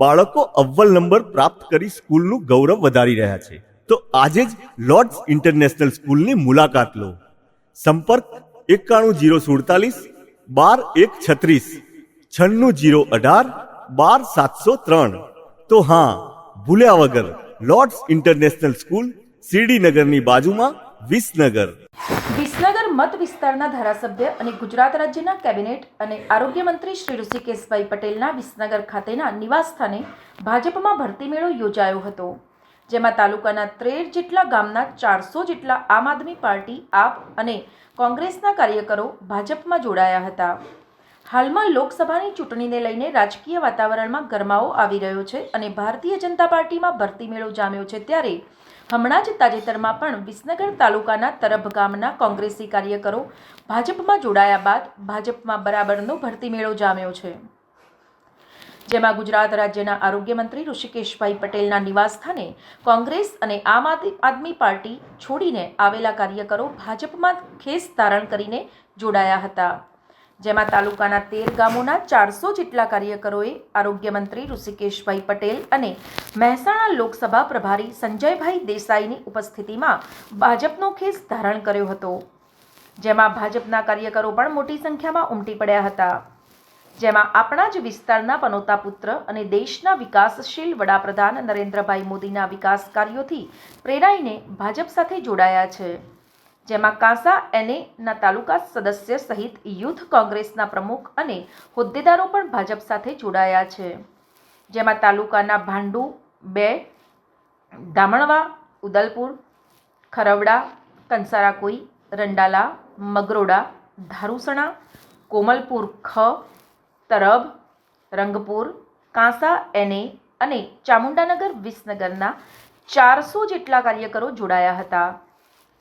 બાળકો અવ્વલ નંબર પ્રાપ્ત કરી સ્કૂલનું ગૌરવ વધારી રહ્યા છે. તો આજે જ લોર્ડ્સ ઇન્ટરનેશનલ સ્કૂલની મુલાકાત લો. સંપર્ક એકાણું જીરો સુડતાલીસ, બાર એક છત્રીસ, છન્નું જીરો અઢાર, બાર સાતસો ત્રણ. તો હા, ભૂલ્યા વગર લોર્ડ્સ ઇન્ટરનેશનલ સ્કૂલ શિરડીનગરની બાજુમાં વિસનગર. વિસનગર મત વિસ્તારના ધારાસભ્ય અને ગુજરાત રાજ્યના કેબિનેટ અને આરોગ્ય મંત્રી શ્રી ઋષિકેશભાઈ પટેલના વિસનગર ખાતેના નિવાસસ્થાને ભાજપમાં ભરતી મેળો યોજાયો હતો, જેમાં તાલુકાના ત્રેર જેટલા ગામના ચારસો જેટલા આમ આદમી પાર્ટી, આપ અને કોંગ્રેસના કાર્યકરો ભાજપમાં જોડાયા હતા. હાલમાં લોકસભાની ચૂંટણીને લઈને રાજકીય વાતાવરણમાં ગરમાવો આવી રહ્યો છે અને ભારતીય જનતા પાર્ટીમાં ભરતી મેળો જામ્યો છે ત્યારે હમણાં જ તાજેતરમાં પણ વિસનગર તાલુકાના તરફ ગામના કોંગ્રેસી કાર્યકરો ભાજપમાં જોડાયા બાદ ભાજપમાં બરાબરનો ભરતી મેળો જામ્યો છે. જેમાં ગુજરાત રાજ્યના આરોગ્ય મંત્રી ઋષિકેશભાઈ પટેલના નિવાસસ્થાને કોંગ્રેસ અને આમ આદમી આદમી પાર્ટી છોડીને આવેલા કાર્યકરો ભાજપમાં ખેસ ધારણ કરીને જોડાયા હતા. જેમાં તાલુકાના તેર ગામોના ચારસો જેટલા કાર્યકરોએ આરોગ્યમંત્રી ઋષિકેશભાઈ પટેલ અને મહેસાણા લોકસભા પ્રભારી સંજયભાઈ દેસાઈની ઉપસ્થિતિમાં ભાજપનો ખેસ ધારણ કર્યો હતો, જેમાં ભાજપના કાર્યકરો પણ મોટી સંખ્યામાં ઉમટી પડ્યા હતા. જેમાં આપણા જ વિસ્તારના પનોતા પુત્ર અને દેશના વિકાસશીલ વડાપ્રધાન નરેન્દ્રભાઈ મોદીના વિકાસ કાર્યોથી પ્રેરાઈને ભાજપ સાથે જોડાયા છે. જેમાં કાંસા એનએના તાલુકા સદસ્ય સહિત યુથ કોંગ્રેસના પ્રમુખ અને હોદ્દેદારો પણ ભાજપ સાથે જોડાયા છે. જેમાં તાલુકાના ભાંડુ બે દામણવા ઉદલપુર, ખરવડા, કંસારાકોઈ, રંડાલા, મગરોડા, ધારુસણા, કોમલપુર ખ, તરબ, રંગપુર, કાંસા એનએ અને ચામુંડાનગર, વિસનગરના ચારસો જેટલા કાર્યકરો જોડાયા હતા.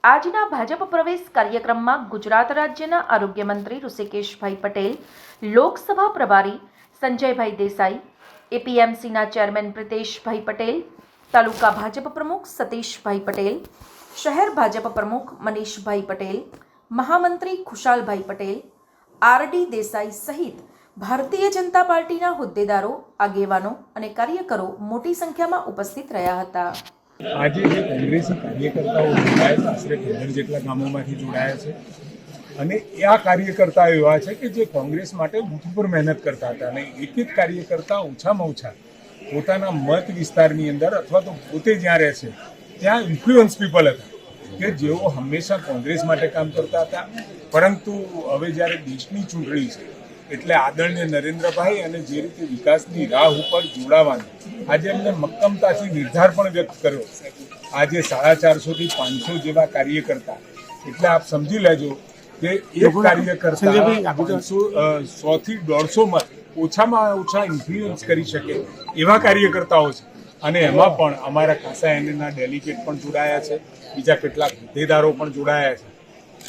આજના ભાજપ પ્રવેશ કાર્યક્રમમાં ગુજરાત રાજ્યના આરોગ્ય મંત્રી ઋષિકેશભાઈ પટેલ, લોકસભા પ્રભારી સંજયભાઈ દેસાઈ, એપીએમસીના ચેરમેન પ્રિતેશભાઈ પટેલ, તાલુકા ભાજપ પ્રમુખ સતીશભાઈ પટેલ, શહેર ભાજપ પ્રમુખ મનીષભાઈ પટેલ, મહામંત્રી ખુશાલભાઈ પટેલ આરડી દેસાઈ સહિત ભારતીય જનતા પાર્ટીના હોદ્દેદારો, આગેવાનો અને કાર્યકરો મોટી સંખ્યામાં ઉપસ્થિત રહ્યા હતા. આજે જે કોંગ્રેસી કાર્યકર્તાઓ જોડાયા આશરે પંદર જેટલા ગામોમાંથી જોડાયા છે, અને આ કાર્યકર્તાઓ એવા છે કે જે કોંગ્રેસ માટે બુથ ઉપર મહેનત કરતા હતા અને એક એક કાર્યકર્તા ઓછામાં ઓછા પોતાના મત વિસ્તારની અંદર અથવા તો પોતે જ્યાં રહે છે, ત્યાં ઇન્ફ્લુઅન્સ પીપલ હતા. કે જેઓ હંમેશા કોંગ્રેસ માટે કામ કરતા હતા, પરંતુ હવે જ્યારે દેશની ચૂંટણી છે એટલે આદરણીય નરેન્દ્રભાઈ અને જે રીતે વિકાસની રાહ ઉપર જોડાવાની. આજે એમને મક્કમતાથી નિર્ધાર પણ વ્યક્ત કર્યો. આજે સાડા ચારસોથી પાંચસો જેવા કાર્યકર્તા. એટલે આપ સમજી લેજો કે એક કાર્યકર્તા પાંચસો સો થી દોઢસો મત ઓછામાં ઓછા ઇન્ફ્લુઅન્સ કરી શકે એવા કાર્યકર્તાઓ છે. અને એમાં પણ અમારા ખાસા એનના ડેલિગેટ પણ જોડાયા છે. બીજા કેટલાક હોદ્દેદારો પણ જોડાયા છે.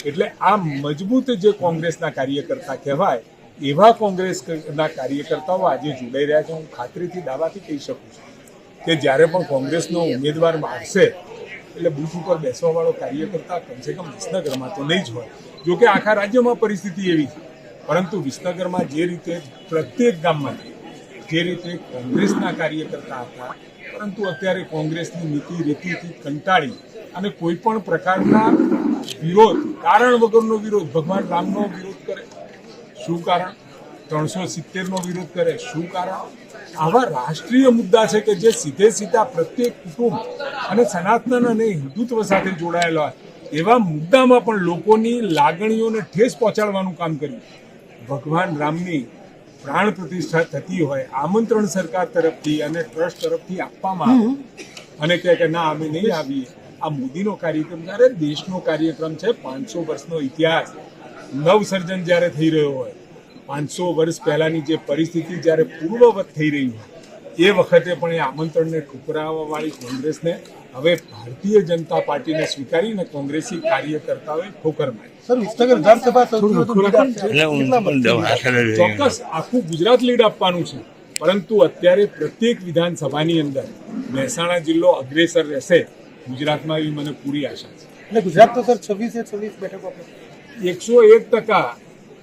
એટલે આ મજબૂત જે કોંગ્રેસના કાર્યકર્તા કહેવાય એવા કોંગ્રેસના કાર્યકર્તાઓ આજે જોડાઈ રહ્યા છે. હું ખાતરીથી દાવાથી કહી શકું છું કે જ્યારે પણ કોંગ્રેસનો ઉમેદવાર આવશે એટલે બુથ ઉપર બેસવાવાળો કાર્યકર્તા કમસે કમ વિસનગરમાં તો નહીં જ હોય. જોકે આખા રાજ્યમાં પરિસ્થિતિ એવી છે. પરંતુ વિસનગરમાં જે રીતે પ્રત્યેક ગામમાંથી, જે રીતે કોંગ્રેસના કાર્યકર્તા હતા, પરંતુ અત્યારે કોંગ્રેસની નીતિ રીતિથી કંટાળી અને કોઈ પણ પ્રકારના વિરોધ, કારણ વગરનો વિરોધ, ભગવાન રામનો વિરોધ કરે શું કારણ? ત્રણસો સિત્તેરનો વિરોધ કરે, શું કારણ? આવા રાષ્ટ્રીય મુદ્દા છે કે જે સીધે સીધા પ્રત્યેક કુટુંબ અને સનાતન અને હિન્દુત્વ સાથે જોડાયેલા એવા મુદ્દામાં પણ લોકોની લાગણીઓને ઠેસ પહોંચાડવાનું કામ કર્યું. ભગવાન રામની પ્રાણ પ્રતિષ્ઠા થતી હોય, આમંત્રણ સરકાર તરફથી અને ટ્રસ્ટ તરફથી આપવામાં આવે અને કહે કે ના, અમે નહીં આવીએ. આ મોદીનો કાર્યક્રમ જ્યારે દેશનો કાર્યક્રમ છે, પાંચસો વર્ષનો ઇતિહાસ. નવસર્જન જ્યારે થઈ રહ્યો હોય પાંચસો વર્ષ પહેલાંની જે પરિસ્થિતિ જ્યારે પૂર્વવત થઈ રહી હોય એ વખતે પણ એ આમંત્રણને ઠુકરાવવાવાળી કોંગ્રેસને હવે ભારતીય જનતા પાર્ટીને સ્વીકારીને કોંગ્રેસી કાર્યકર્તાઓએ ઠોકર મારી. ચોક્કસ આખું ગુજરાત લીડ આપવાનું છે. પરંતુ અત્યારે પ્રત્યેક વિધાનસભાની અંદર મહેસાણા જિલ્લો અગ્રેસર રહેશે. ગુજરાતમાં એવી મને પૂરી આશા છે. એટલે ગુજરાત તો સર છવ્વીસે છવ્વીસ બેઠકો એકસો એક ટકા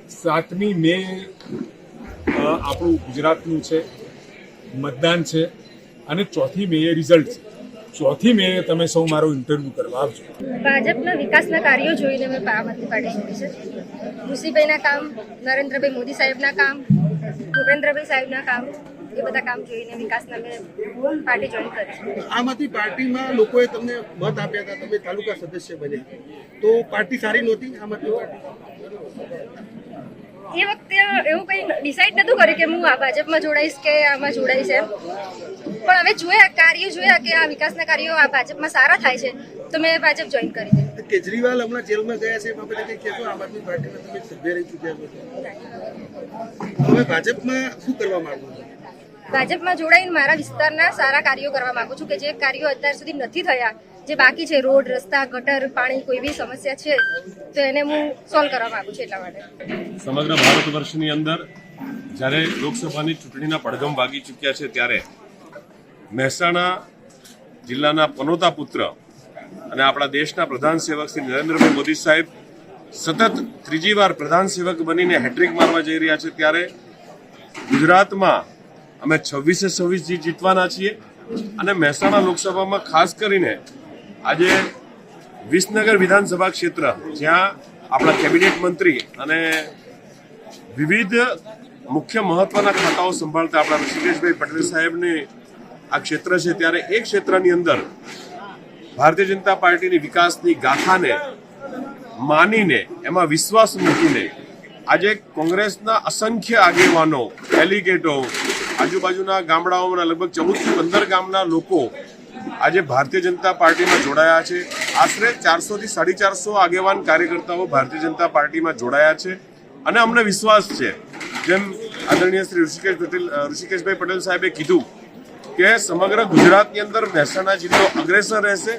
સાતમી મે આપણું ગુજરાતનું છે, મતદાન છે અને ચોથી મે રિઝલ્ટ છે. ચોથી મે તમે સૌ મારો ઇન્ટરવ્યુ કરવા આવજો. ભાજપના વિકાસના કાર્યો જોઈને મેં પાર્ટી પાડી છોડી છે. ઋષિભાઈના કામ, નરેન્દ્રભાઈ મોદી સાહેબના કામ, ભૂપેન્દ્રભાઈ સાહેબના કામ એ બધા કામ જોઈને વિકાસના મેં પાર્ટી જોઈન કરી આમાંથી પાર્ટીમાં લોકોએ તમને મત આપ્યા હતા તમે તાલુકા સદસ્ય બન્યા. તો પાર્ટી સારી નહોતી આમાંથી પાર્ટી? એ વખતે એવું કંઈ ડિસાઈડ નહોતું કર્યું કે હું આ ભાજપમાં જોડાઈશ કે આમાં જોડાઈશ એમ. પણ હવે જોયા કાર્યો જોયા કે આ વિકાસના કાર્યો આ ભાજપમાં સારા થાય છે તો મેં ભાજપ જોઈન કરી દીધું કેજરીવાલ હમણાં જેલમાં ગયા છે એ બાબતે કંઈ કહેશો? આમ આદમી પાર્ટીમાં તમે સભ્ય રહી ચૂક્યા છો. હવે ભાજપમાં શું કરવા માંગો છો? ભાજપમાં જોડાઈને મારા વિસ્તારના સારા કાર્યો કરવા માંગુ છું કે જે કાર્યો અત્યાર સુધી નથી થયા, જે બાકી છે, રોડ, રસ્તા, ગટર, પાણી, કોઈ બી સમસ્યા છે, તો એને હું સોલ્વ કરવા માંગુ છું એટલા માટે. સમગ્ર ભારત વર્ષની અંદર જ્યારે લોકસભાની ચૂંટણીના પડઘમ વાગી ચૂક્યા છે ત્યારે મહેસાણા જિલ્લાના પનોતા પુત્ર અને આપણા દેશના પ્રધાન સેવક શ્રી નરેન્દ્રભાઈ મોદી સાહેબ સતત ત્રીજી વાર પ્રધાન સેવક બનીને હેટ્રિક મારવા જઈ રહ્યા છે ત્યારે ગુજરાતમાં અમે છવ્વીસે છવ્વીસ જીત જીતવાના છીએ અને મહેસાણા લોકસભામાં ખાસ કરીને આજે વિસનગર વિધાનસભા ક્ષેત્ર, જ્યાં આપણા કેબિનેટ મંત્રી અને વિવિધ મુખ્ય મહત્વના ખાતાઓ સંભાળતા આપણા ઋષિકેશભાઈ પટેલ સાહેબની આ ક્ષેત્ર છે, ત્યારે એ ક્ષેત્રની અંદર ભારતીય જનતા પાર્ટીની વિકાસની ગાથાને માનીને, એમાં વિશ્વાસ મૂકીને આજે કોંગ્રેસના અસંખ્ય આગેવાનો ડેલિગેટો આજુબાજુના ગામડાઓના લગભગ ચૌદથી પંદર ગામના લોકો આજે ભારતીય જનતા પાર્ટીમાં જોડાયા છે. આશરે ચારસો થી સાડી ચારસો આગેવાન કાર્યકર્તાઓ ભારતીય જનતા પાર્ટીમાં જોડાયા છે. અને અમને વિશ્વાસ છે, જેમ આદરણીય શ્રી ઋષિકેશ પટેલ ઋષિકેશભાઈ પટેલ સાહેબે કીધું કે સમગ્ર ગુજરાતની અંદર મહેસાણા જિલ્લો અગ્રેસર રહેશે.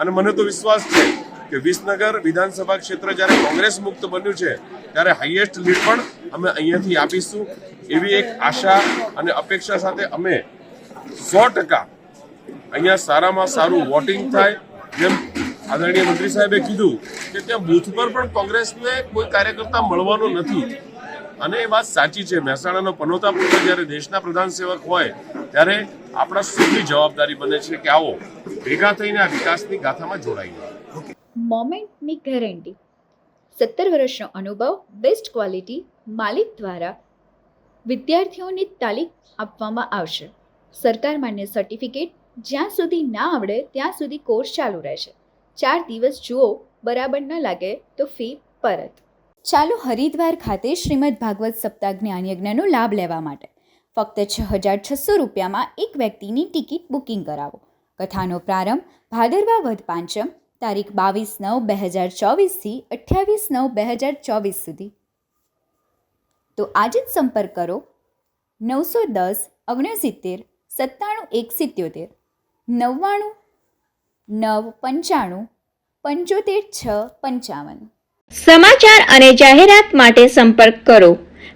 અને મને તો વિશ્વાસ છે કે વિસનગર વિધાનસભા ક્ષેત્ર જ્યારે કોંગ્રેસ મુક્ત બન્યું છે, ત્યારે હાઈએસ્ટ લીડ પણ અમે અહીંયાથી આપીશું. એવી એક આશા અને અપેક્ષા સાથે અમે સો ટકા અહીંયા સારામાં સારું વોટિંગ થાય. જેમ આદરણીય મંત્રી સાહેબે કીધું કે ત્યાં બૂથ પર પણ કોંગ્રેસને કોઈ કાર્યકર્તા મળવાનો નથી. અને એ વાત સાચી છે. મહેસાણાનો પનોતા પુત્ર જ્યારે દેશના પ્રધાન સેવક હોય, ત્યારે આપણા સૌની જવાબદારી બને છે કે આવો, ભેગા થઈને આ વિકાસની ગાથામાં જોડાઈએ મોમેન્ટની ગેરંટી. સત્તર વર્ષનો અનુભવ, બેસ્ટ ક્વોલિટી, માલિક દ્વારા વિદ્યાર્થીઓને તાલીમ આપવામાં આવશે. સરકાર માન્ય સર્ટિફિકેટ જ્યાં સુધી ના આવડે, ત્યાં સુધી કોર્સ ચાલુ રહેશે. ચાર દિવસ જુઓ, બરાબર ન લાગે તો ફી પરત. ચાલો હરિદ્વાર ખાતે શ્રીમદ ભાગવત સપ્તાહ જ્ઞાન યજ્ઞનો લાભ લેવા માટે. ફક્ત છ હજાર છસો રૂપિયામાં એક વ્યક્તિની ટિકિટ બુકિંગ કરાવો. કથાનો પ્રારંભ ભાદરવા વધ પાંચમ, તારીખ બાવીસ નવ બે હજાર ચોવીસથી અઠ્યાવીસ નવ બે હજાર ચોવીસ સુધી. તો આજે જ સંપર્ક કરો નવસો દસ ઓગણસિત્તેર સત્તાણું એક સિત્યોતેર નવ્વાણું નવ પંચાણું પંચોતેર છ પંચાવન. સમાચાર અને જાહેરાત માટે સંપર્ક કરો